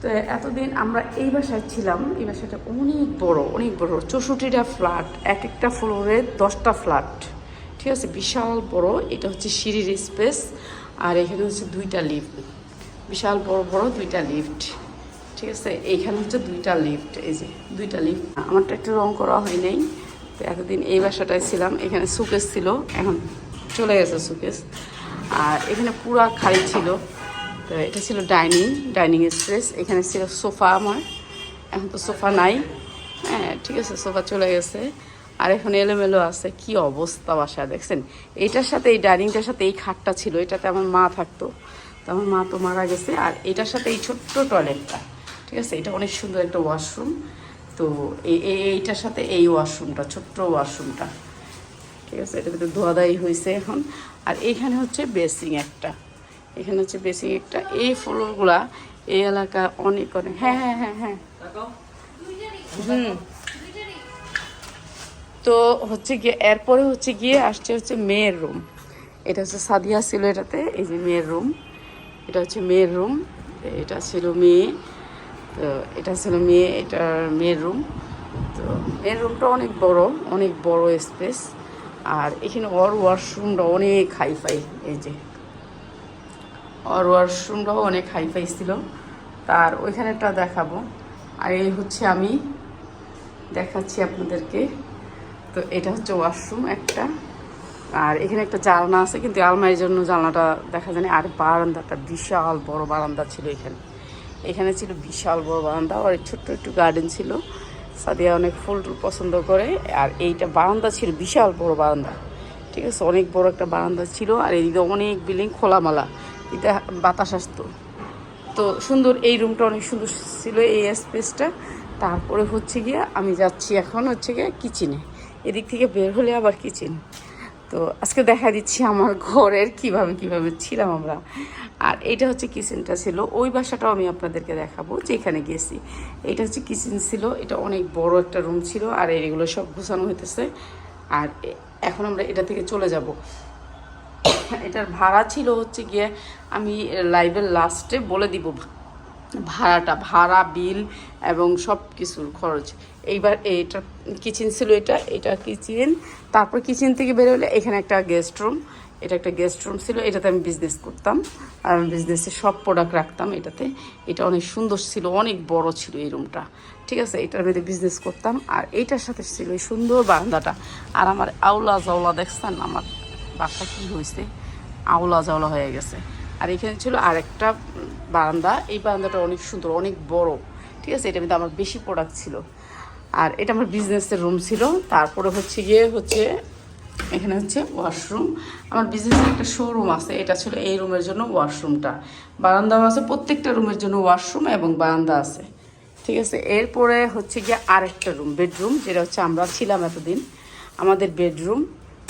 তো এতদিন আমরা এই বাসায় ছিলাম, এই বাসাটা অনেক বড় অনেক বড়। চৌষট্টিটা ফ্ল্যাট এক একটা ফ্লোরে দশটা ফ্ল্যাট। ঠিক আছে, বিশাল বড়, এটা হচ্ছে সিঁড়ির স্পেস, আর এখানে হচ্ছে দুইটা লিফট। বিশাল বড় বড় দুইটা লিফট। ঠিক আছে, এইখানে হচ্ছে দুইটা লিফট, এই যে দুইটা লিফট। আমারটা একটু রং করা হয় নাই, তো এতদিন এই বাসাটায় ছিলাম, এখানে সুকেস ছিল, এখন চলে গেছে সুকেস। আর এখানে পুরা খালি ছিল। তো এটা ছিল ডাইনিং ডাইনিং স্পেস। এখানে ছিল সোফা আমার। এখন তো সোফা নাই। হ্যাঁ ঠিক আছে, সোফা চলে গেছে। আর এখন এলোমেলো আছে। কি অবস্থা বাসা দেখছেন? এইটার সাথে, এই ডাইনিংটার সাথে এই খাটটা ছিল। এটাতে আমার মা থাকতো। তো আমার মা তো মারা গেছে। আর এটার সাথে এই ছোট্ট টয়লেটটা, ঠিক আছে? এটা অনেক সুন্দর একটা ওয়াশরুম। তো এই, এই- এইটার সাথে এই ওয়াশরুমটা, ছোট্ট ওয়াশরুমটা। ঠিক আছে? এটা ভিতরে ধোয়াধাই হয়েছে এখন। আর এইখানে হচ্ছে বেসিং একটা। এখানে হচ্ছে বেসিং একটা। এই ফ্লোরগুলা এই এলাকা অনেক অনেক। হ্যাঁ হ্যাঁ হ্যাঁ হ্যাঁ। হুম। তো হচ্ছে গিয়ে, এরপরে হচ্ছে গিয়ে আসছে হচ্ছে মেয়ের রুম এটা হচ্ছে সাদিয়া ছিল এটাতে, এই যে মেয়ের রুম এটা হচ্ছে মেয়ের রুম এটা ছিল মেয়ে। তো এটা ছিল মেয়ে, এটা মেয়ের রুম তো মেয়ের রুমটা অনেক বড় অনেক বড় স্পেস আর এখানে ওর ওয়াশরুমটা অনেক হাইফাই এই যে। ওর ওয়াশরুমটাও অনেক হাইফাই ছিল। তার ওইখানেটা দেখাবো। আর এই হচ্ছে আমি দেখাচ্ছি আপনাদেরকে। তো এটা হচ্ছে ওয়াশরুম একটা। আর এখানে একটা জানলা আছে, কিন্তু আলমারির জন্য জানলাটা দেখা যায় আর বারান্দাটা বিশাল বড় বারান্দা ছিল এখানে। এখানে ছিল বিশাল বড় বারান্দা, আর ছোট্ট একটু গার্ডেন ছিল। সাদিয়া অনেক ফুল টুল পছন্দ করে। আর এইটা বারান্দা ছিল, বিশাল বড় বারান্দা। ঠিক আছে, অনেক বড় একটা বারান্দা ছিল। আর এইদিকে অনেক বিল্ডিং খোলামালা। এটা বাতাস আসতো। তো সুন্দর, এই রুমটা অনেক সুন্দর ছিল, এই স্পেসটা তারপরে হচ্ছে গিয়ে আমি যাচ্ছি এখন হচ্ছে গিয়ে কিচেনে এদিক থেকে বের হলে আবার কিচেন তো আজকে দেখা দিচ্ছি আমার ঘরের কীভাবে কীভাবে ছিলাম আমরা। আর এটা হচ্ছে কিচেনটা ছিল। ওই বাসাটাও আমি আপনাদেরকে দেখাবো, যেখানে গেছি। এটা হচ্ছে কিচেন ছিল। এটা অনেক বড় একটা রুম ছিল। আর এগুলো সব গুছানো হইতেছে। আর এখন আমরা এটা থেকে চলে যাব। এটার ভাড়া ছিল হচ্ছে গিয়ে আমি লাইভের লাস্টে বলে দিব ভাড়াটা, ভাড়া, বিল এবং সব কিছুর খরচ। এইবার এটা কিচেন ছিল এটা এটা কিচেন তারপর কিচেন থেকে বেরোলে এখানে একটা গেস্ট রুম এটা একটা গেস্ট রুম ছিল, এটাতে আমি বিজনেস করতাম। আর বিজনেসে সব প্রোডাক্ট রাখতাম এটাতে। এটা অনেক সুন্দর ছিল, অনেক বড় ছিল এই রুমটা ঠিক আছে? এটার মধ্যে বিজনেস করতাম। আর এইটার সাথে ছিল এই সুন্দর বারান্দাটা। আর আমার আউলা জাউলা দেখছেন? আমার বাসা কি হয়েছে আওলা জাওলা হয়ে গেছে। আর এখানে ছিল আরেকটা বারান্দা। এই বারান্দাটা অনেক সুন্দর, অনেক বড়। ঠিক আছে এটা কিন্তু আমার বেশি প্রোডাক্ট ছিল। আর এটা আমার বিজনেসের রুম ছিল। তারপরে হচ্ছে গিয়ে হচ্ছে, এখানে হচ্ছে ওয়াশরুম আমার বিজনেসের একটা শোরুম আছে, এটা ছিল এই রুমের জন্য ওয়াশরুমটা বারান্দাও আছে, প্রত্যেকটা রুমের জন্য ওয়াশরুম এবং বারান্দা আছে। ঠিক আছে, এরপরে হচ্ছে গিয়ে আরেকটা রুম বেডরুম যেটা হচ্ছে আমরা ছিলাম এতদিন। আমাদের বেডরুম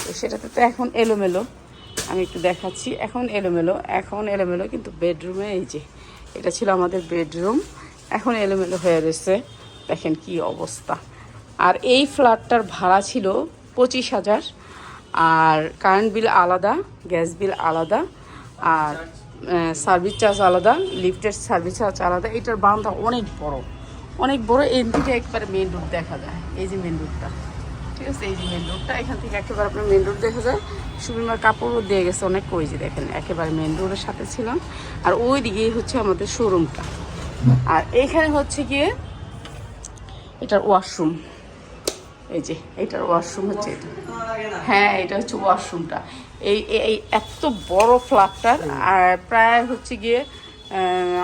তো সেটাতে তো এখন এলোমেলো। আমি একটু দেখাচ্ছি। এখন এলোমেলো এখন এলোমেলো কিন্তু বেডরুমে, এই যে, এটা ছিল আমাদের বেডরুম। এখন এলোমেলো হয়ে রয়েছে। দেখেন কি অবস্থা। আর এই ফ্ল্যাটটার ভাড়া ছিল পঁচিশ হাজার। আর কারেন্ট বিল আলাদা, গ্যাস বিল আলাদা, আর সার্ভিস চার্জ আলাদা, লিফটের সার্ভিস চার্জ আলাদা। এটার বারান্দা অনেক বড়। অনেক বড় এর থেকে একবারে মেন রোড দেখা যায়। এই যে মেন রোডটা ঠিক আছে, এই যে মেন রোডটা এখান থেকে একেবারে আপনার মেন রোড দেখা যায়। সুবিমার কাপড়ও দিয়ে গেছে অনেক, ওই যে দেখেন, একেবারে মেন রোডের সাথে ছিলাম। আর ওই দিকেই হচ্ছে আমাদের শোরুমটা আর এইখানে হচ্ছে গিয়ে এটার ওয়াশরুম এই যে, এটার ওয়াশরুম হচ্ছে এটা। হ্যাঁ এটা হচ্ছে ওয়াশরুমটা এই- এই এত বড় ফ্ল্যাটটার আর প্রায় হচ্ছে গিয়ে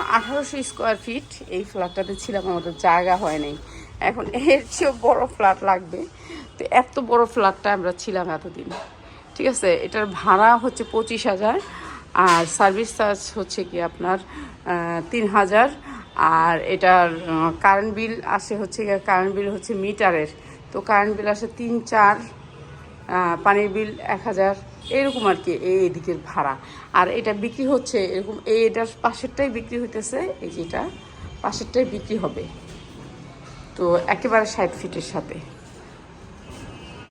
আঠারোশো স্কোয়ার ফিট এই ফ্ল্যাটটাতে ছিলাম, আমাদের জায়গা হয় নাই। এখন এর চেয়েও বড় ফ্ল্যাট লাগবে। তো এত বড় ফ্ল্যাটটা আমরা ছিলাম এতদিন। ঠিক আছে? এটার ভাড়া হচ্ছে পঁচিশ হাজার, আর সার্ভিস চার্জ হচ্ছে কি আপনার তিন হাজার, আর এটার কারেন্ট বিল আসে হচ্ছে কারেন্ট বিল হচ্ছে মিটারের তো কারেন্ট বিল আসে তিন চার পানির বিল এক হাজার, এরকম আর কি এই এদিকের ভাড়া। আর এটা বিক্রি হচ্ছে, এরকম এই এটার পাশেরটাই বিক্রি হইতেছে, এই যেটা পাশেরটাই বিক্রি হবে। তো একেবারে ষাট ফিটের সাথে।